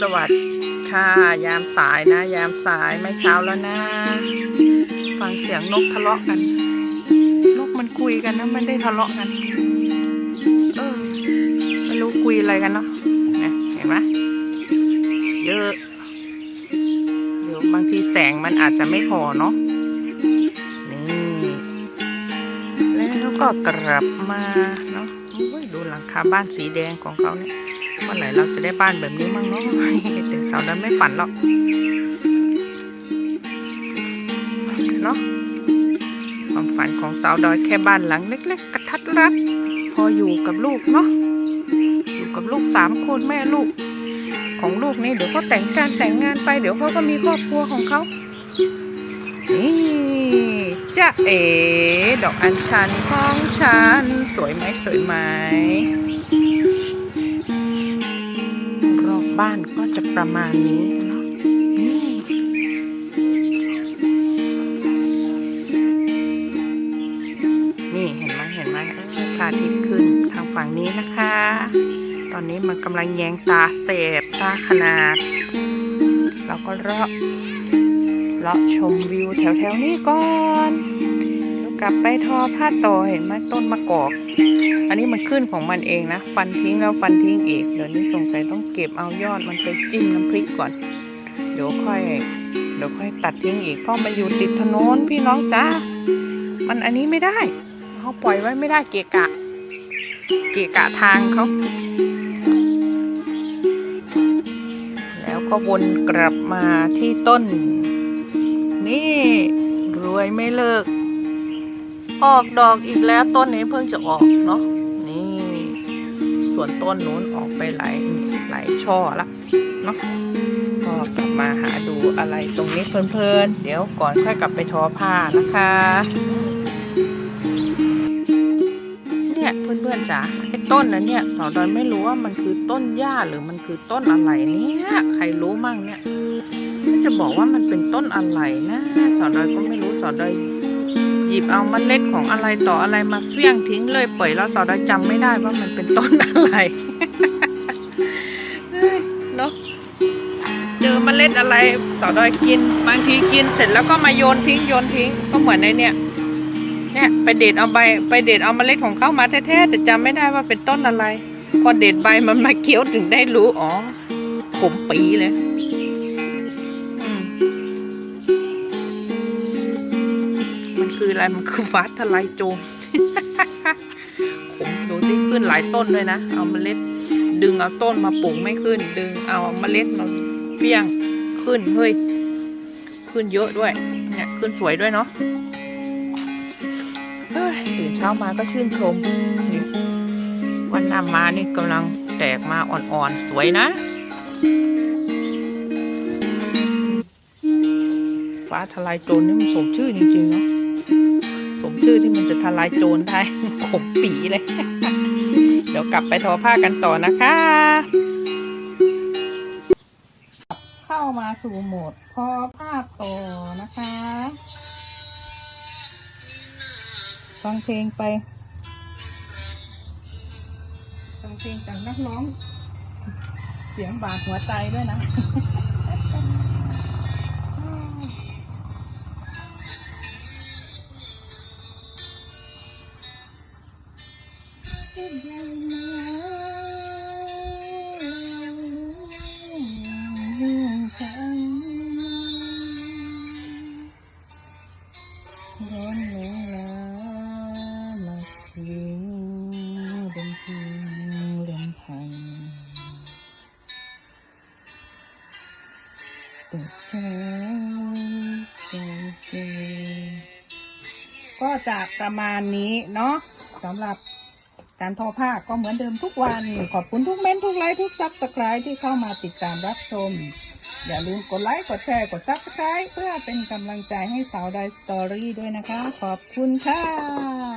สวัสดีค่ะ ยามสายนะ ยามสายไม่เช้าแล้วนะ ฟังเสียงนกทะเลาะกัน นกมันคุยกันนะไม่ได้ทะเลาะกัน เออไม่รู้คุยอะไรกันเนาะเห็นไหมเยอะเดี๋ยวบางทีแสงมันอาจจะไม่พอเนาะนี่แล้วก็กลับมาเนาะดูหลังคาบ้านสีแดงของเขาเนี่ย วันไหนเราจะได้บ้านแบบนี้มั้งเนาะแต่สาวนั้นไม่ฝันหรอกเนาะความฝันของสาวดอยแค่บ้านหลังเล็ก ๆ กระทัดรัด พออยู่กับลูกเนาะอยู่กับลูกสามคนแม่ลูก ของลูกนี่เดี๋ยวเขาแต่งการแต่งงานไป เดี๋ยวเขาก็มีครอบครัวของเขานี่จ้าเอ๋ดอกอัญชันของฉัน สวยไหมสวยไหม บ้านก็จะประมาณนี้เนาะนี่เห็นไหมเห็นไหมพระอาทิตย์ขึ้นทางฝั่งนี้นะคะ ตอนนี้มันกำลังแยงตาเสบตาขนาด เราก็เลาะเลาะชมวิวแถวๆนี้ก่อน กลับไปทอผ้าต่อเห็นไหมต้นมะกอก อันนี้มันขึ้นของมันเองนะ ฟันทิ้งแล้วฟันทิ้งอีก เดี๋ยวนี้สงสัยต้องเก็บเอายอดมันไปจิ้มน้ำพริกก่อน เดี๋ยวค่อยเดี๋ยวค่อยตัดทิ้งอีก เพราะมันอยู่ติดถนนพี่น้องจ้า มันอันนี้ไม่ได้ เขาปล่อยไว้ไม่ได้เกะกะ เกะกะทางเขาแล้วก็วนกลับมาที่ต้น นี่รวยไม่เลิก ออกดอกอีกแล้วต้นนี้เพิ่งจะออกเนาะนี่ ส่วนต้นนู้นออกไปหลายหลายช่อละเนาะก็กลับมาหาดูอะไรตรงนี้เพลินๆเดี๋ยวก่อนค่อยกลับไปทอผ้านะคะ เนี่ยเพื่อนๆจ๋าไอ้ต้นนั้นเนี่ยสาวดอยไม่รู้ว่ามันคือต้นหญ้าหรือมันคือต้นอะไรเนี่ยใครรู้มั่งเนี่ยจะบอกว่ามันเป็นต้นอะไรนะสาวดอยก็ไม่รู้สาวดอย หยิบเอาเมล็ดของอะไรต่ออะไรมาเฟี้ยงทิ้งเลยปล่อยแล้วสาวดอยจำไม่ได้ว่ามันเป็นต้นอะไรเนาะเจอเมล็ดอะไรสาวดอยกิน บางทีกินเสร็จแล้วก็มาโยนทิ้งโยนทิ้งก็เหมือนในเนี่ยเนี่ยไปเด็ดเอาใบไปเด็ดเอาเมล็ดของเขามาแท้ๆแต่จำไม่ได้ว่าเป็นต้นอะไร พอเด็ดใบมันมาเคี้ยวถึงได้รู้อ๋อขมปีเลย คืออะไรมันคือฟ้าทลายโจรขมดูที่ขึ้นหลายต้นด้วยนะ เอาเมล็ด ดึงเอาต้นมาปลูกไม่ขึ้น ดึงเอาเมล็ดมาเปี้ยงขึ้นเฮ้ยขึ้นเยอะด้วยเนี่ยขึ้นสวยด้วยเนาะเอ้ยตื่นเช้ามาก็ชื่นชมวันน้ำมานี่กำลังแตกมาอ่อนๆ สวยนะ ฟ้าทลายโจรนี่มันสมชื่อจริงๆเนาะ มชื่อที่มันจะทลายโจรได้ขมปีเลย เดี๋ยวกลับไปทอผ้ากันต่อนะคะ เข้ามาสู่โหมดทอผ้าต่อนะคะฟังเพลงไปฟังเพลงจากนักร้อง เสียงบาดหัวใจด้วยนะ ก็จะประมาณนี้เนาะสำหรับ การทอผ้าก็เหมือนเดิมทุกวัน ขอบคุณทุกเม้นทุกไลค์ทุกซับสไครต์ที่เข้ามาติดตามรับชม อย่าลืมกดไลค์กดแชร์กดซับสไครต์เพื่อเป็นกำลังใจให้สาวไดสตอรี่ด้วยนะคะ ขอบคุณค่ะ